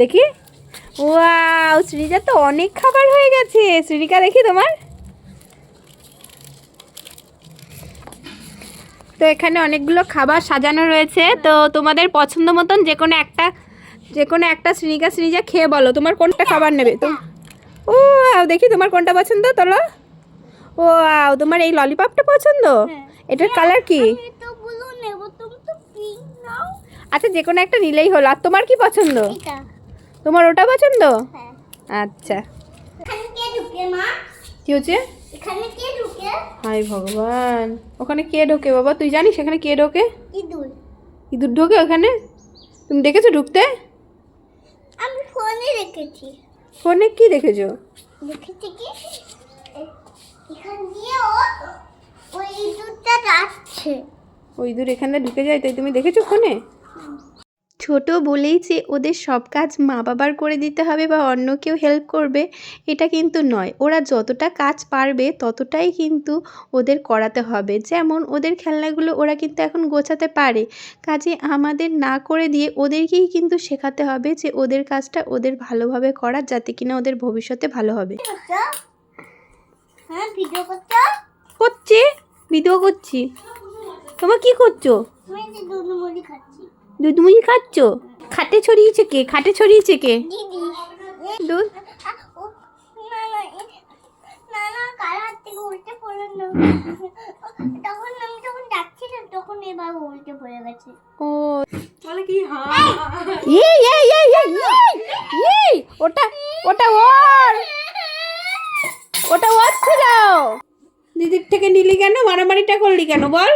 দেখি। ওয়াও শ্রীজা তো অনেক খাবার হয়ে গেছে। শ্রীরিকা দেখি তোমার। তো এখানে অনেকগুলো খাবার সাজানো রয়েছে। তো তোমাদের পছন্দ মতন যে কোনো একটা যে কোনো একটা শ্রীনিকা শ্রীজা খেয়ে বলো। তোমার কোনটা খাবার নেবে? তো ও আও, দেখি তোমার কোনটা পছন্দ তোলো। ও আও, তোমার এই ললিপপটা পছন্দ? এটার কালার কি? আচ্ছা যে কোনো একটা নিলেই হলো। আর তোমার কি পছন্দ? এটা। তোমার ওটা পছন্দ? হ্যাঁ। আচ্ছা। কে হচ্ছে? হাই ভগবান। ওখানে কে ঢোকে বাবা? তুই জানিস এখানে কে ঢোকে? ইঁদুর। ঢোকে ওখানে? তুমি দেখেছ ঢুকতে? আমি ফোনে রেখেছি ফোনে কি দেখেছ? দেখেছি কি? এখান দিয়ে ওই ইঁদুরটা যাচ্ছে ওই ইঁদুর এখানে ঢুকে যায় তাই তুমি দেখেছ ফোনে? ছোট বলেই যে ওদের সব কাজ মা বাবার করে দিতে হবে বা অন্য কেউ হেল্প করবে এটা কিন্তু নয়। ওরা যতটা কাজ পারবে ততটাই কিন্তু ওদের করাতে হবে। যেমন ওদের খেলনাগুলো ওরা কিন্তু এখন গোছাতে পারে। কাজে আমাদের না করে দিয়ে ওদেরকেই কিন্তু শেখাতে হবে যে ওদের কাজটা ওদের ভালোভাবে করার যাতে কিনা ওদের ভবিষ্যতে ভালো হবে। করছ হ্যাঁ করছি? ভিডিও করছি। তোমার কি করছ? আমি দুধ মুড়ি খাচ্ছি? দুধমুড়ি খাচ্ছ খাটে ছড়িয়েছে কে? খাটে ছড়িয়েছে কে? দুধ এই এই, এই ওটা ওটা ওর। ওটা ওর ছিল। দিদির থেকে নিলি কেন? মারামারিটা করলি কেন? বল।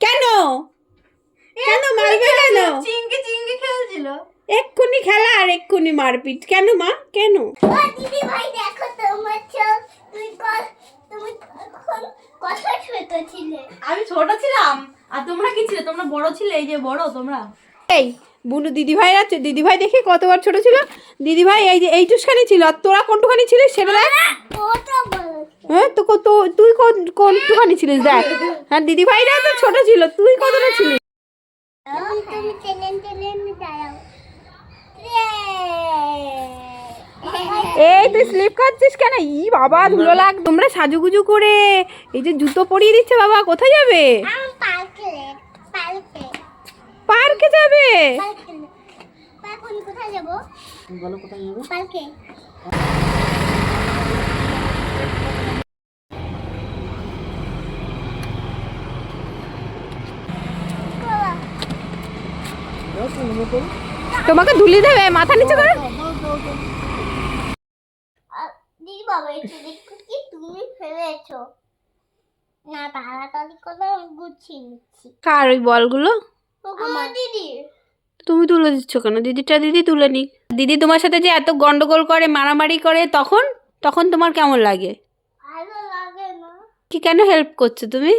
কেন? কেন চিংকি চিংকি খেলছিল। এক্ষুনি খেলা আর এক্ষুনি মারপিট। কেন মা? কেন? দিদি ভাই দেখো তোমার চোখ। ক- তুমি তখন কথা শেখেছিলে আমি ছোট ছিলাম। আর তোমরা কি ছিলে? তোমরা বড় ছিলে? এই যে বড় তোমরা। এই বুনু দিদিভাই আছে। দিদিভাই দেখি কতবার ছোট ছিল? দিদিভাই এই যে এইটুসখানি ছিল। আর তোরা কোনটুখানি ছিলিস সেটা দেখ। হ্যাঁ তো তো তুই কোন কোনটুখানি ছিলিস দেখ। হ্যাঁ দিদিভাইরা তো ছোট ছিল। তুই কতটা ছিলিস? তুমি তুমি টেলেন টেলেন দাঁড়াও এই তুই স্লিপ খাচ্ছিস কেন? ই বাবা ধুলো লাগ তোমরা সাজুগুজু করে এই যে জুতো পরিয়ে দিচ্ছে বাবা কোথায় যাবে? পার্কে পার্কে পার্কে যাবে কোথায় যাব? বলো কোথায় যাবে? পার্কে তোমাকে ধুলি দেবে মাথা নিচে করে? বাবা একটু দেখো কি তুমি ফেলেছো। না তাড়াতাড়ি করে আমি গুছিয়ে নিচ্ছি। কার ওই বলগুলো? আমার। দিদি তুমি তুলে দিচ্ছ কেন? দিদিটা দিদি তুলে দিদি তোমার সাথে যে এত গন্ডগোল করে মারামারি করে তখন? তখন তোমার কেমন লাগে? ভালো লাগে না। কি কেন হেল্প করছ তুমি?